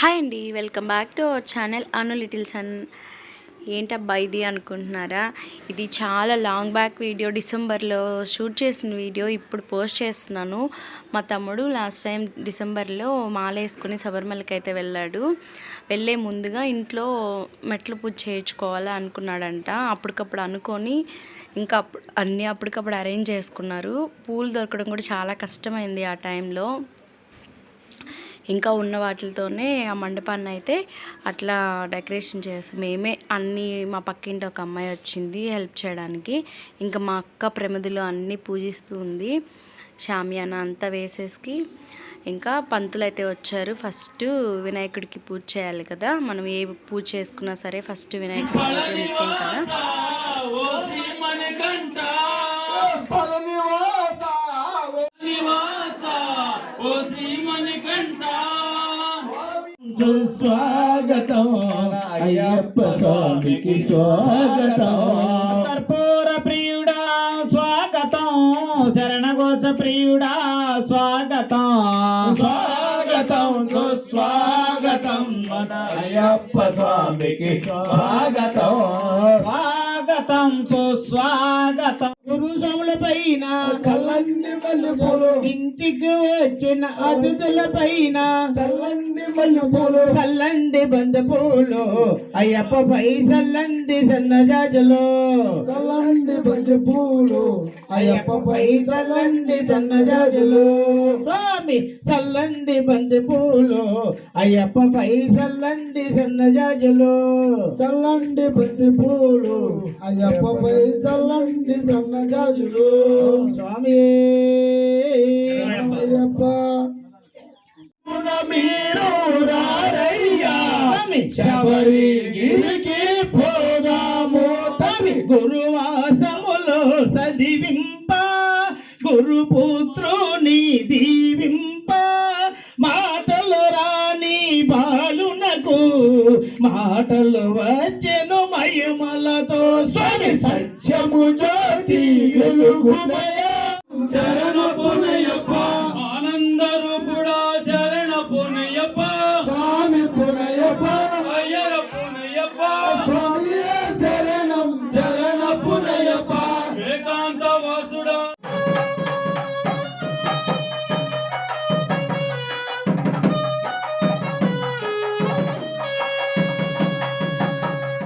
Hi అండి welcome back to our channel Anu little son. ఏంటబ్బా ఇది అనుకుంటున్నారా? ఇది చాలా లాంగ్ బ్యాక్ వీడియో డిసెంబర్లో షూట్ చేసిన వీడియో ఇప్పుడు పోస్ట్ చేస్తున్నాను. మా తమ్ముడు లాస్ట్ టైం డిసెంబర్లో మాల వేసుకుని శబరిమలకి అయితే వెళ్ళాడు. వెళ్ళే ముందుగా ఇంట్లో మెట్లు పూజ చేయించుకోవాలా అనుకున్నాడంట. అప్పటికప్పుడు అనుకొని ఇంకా అప్పుడు అన్నీ అప్పటికప్పుడు అరేంజ్ చేసుకున్నారు. పూలు దొరకడం కూడా చాలా కష్టమైంది ఆ టైంలో. ఇంకా ఉన్న వాటితోనే ఆ మండపాన్ని అయితే అట్లా డెకరేషన్ చేస్తాం. మేమే అన్నీ మా పక్కింటి ఒక అమ్మాయి వచ్చింది హెల్ప్ చేయడానికి. ఇంకా మా అక్క ప్రమిదిలో అన్నీ పూజిస్తూ ఉంది. షామియానా అంతా వేసేసి ఇంకా పంతులు అయితే వచ్చారు. ఫస్ట్ వినాయకుడికి పూజ చేయాలి కదా. మనం ఏ పూజ చేసుకున్నా సరే ఫస్ట్ వినాయకుడి పూజ ముఖ్యం కదా. శ్రీమణికంఠ సుస్వాగతం. అయ్యప్ప స్వామికి స్వాగతం. కర్పూర ప్రియుడా స్వాగతం. శరణఘోష ప్రియుడా స్వాగతం. స్వాగతం సుస్వాగతం. మన అయ్యప్ప స్వామికి స్వాగతం. స్వాగతం సుస్వాగతం. పురుషముల పైన చల్లండి మల్లె పూలు ఇంటికి వచ్చిన అతిథుల పైన చల్లండి మల్లె పూలు చల్లండి బంధ పూలు అయ్యప్ప పై చల్లండి సన్నజాజులు. చల్లండి బంతి పూలు అయ్యప్పపై చల్లండి సన్నజాజులు. స్వామి చల్లండి బంతి పూలు అయ్యప్పపై చల్లండి సన్నజాజులు. చల్లండి బంతి పూలు అయ్యప్పపై చల్లండి సన్నజాజులు. స్వామి అయ్యప్ప మీరు రారయ్యా శబరిగిరికి పోదాము తమి గురువాసములో సదివింప. గురుపుత్రుని దీవింప. మాటలు రాని బాలునకు మాటలు వచ్చెను మయమలతో స్వామి సత్యము జ్యోతి వెలుగుమయ চরণ